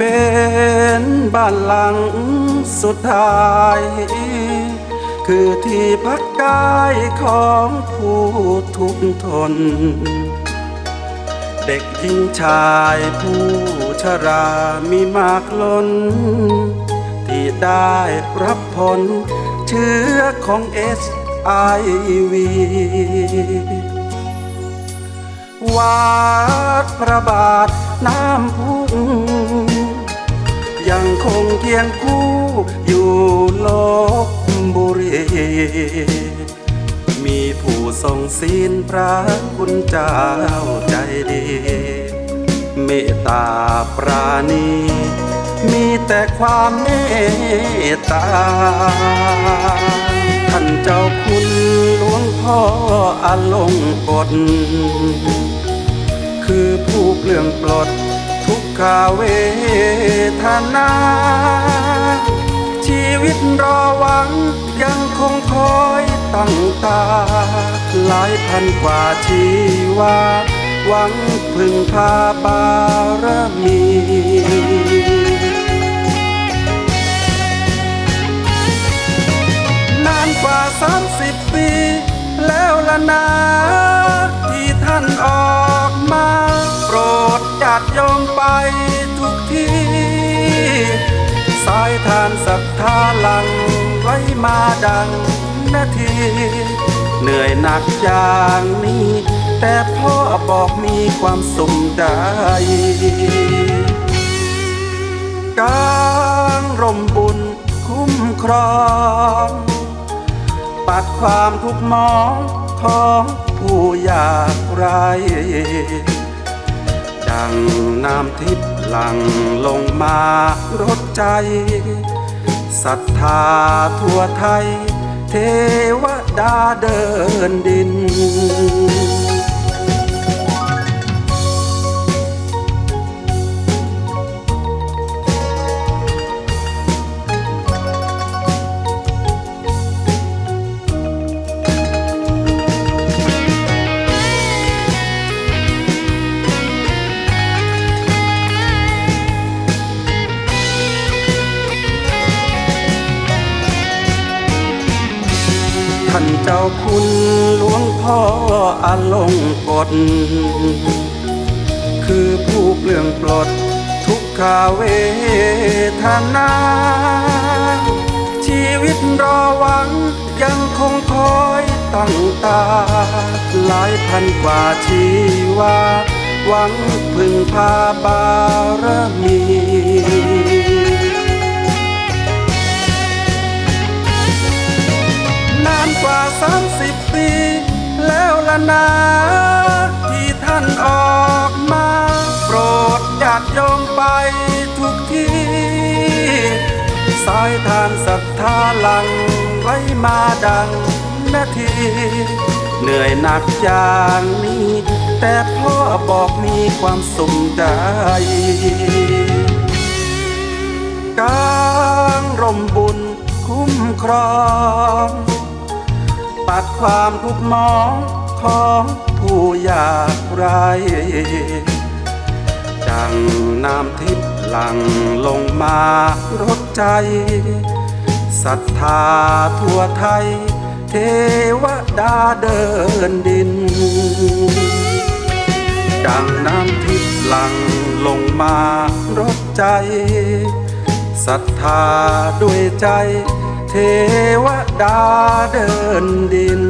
ป็นบ้านหลังสุดท้าย คือที่พักกายของผู้ทุกข์ทน เด็กหญิงชายผู้ชรามีมากล้น ที่ได้รับผลเชื้อของเอสไอวี วัดพระบาทน้ำพุงยังคงเคียงคู่อยู่ลบบุรีมีผู้ทรงศีลพระคุณเจ้าใจดี เมตตาปราณี มีแต่ความเมตตา ท่านเจ้าคุณหลวงพ่ออาลงกฎ รื่องปลดทุกขาเวทนา ชีวิตรอหวังยังคงคอยตั้งตา หลายพันกว่าชีวาหวังพึ่งพาบารมีานศรัทธาหลังไว้มาดังนาที เหนื่อยหนักอย่างนี้ แต่พ่อบอกมีความสุขใจกางร่มบุญคุ้มครอง ปัดความทุกข์มองของผู้อยากไร ดังน้ำทิพย์ หลังลงมารดใจศรัทธาทั่วไทย เทวดาเดินดินานเจ้าคุณหลวงพ่ออาลงกฎคือผู้เปลืองปลดทุกขาเวทนา ชีวิตรอหวังยังคงคอยตั้งตา หลายพันกว่าชีวาหวังพึ่งพาบารมี กว่าสามสิบปี แล้วละนาที่ท่านออกมา โปรดญาติโยมไปทุกที่ สายทานศรัทธาหลังไว้มาดังนาที เหนื่อยหนักอย่างนี้ แต่พ่อบอกมีความสุขใจกางร่มบุญคุ้มครอง ปัดความทุกข์หมองของผู้อยากไรดังน้ำทิพย์หลั่งลงมารดใจศรัทธาทั่วไทย เทวดาเดินดิน ดังน้ำทิพย์หลั่งลงมารดใจศรัทธาด้วยใจ เทวดาเดินดิน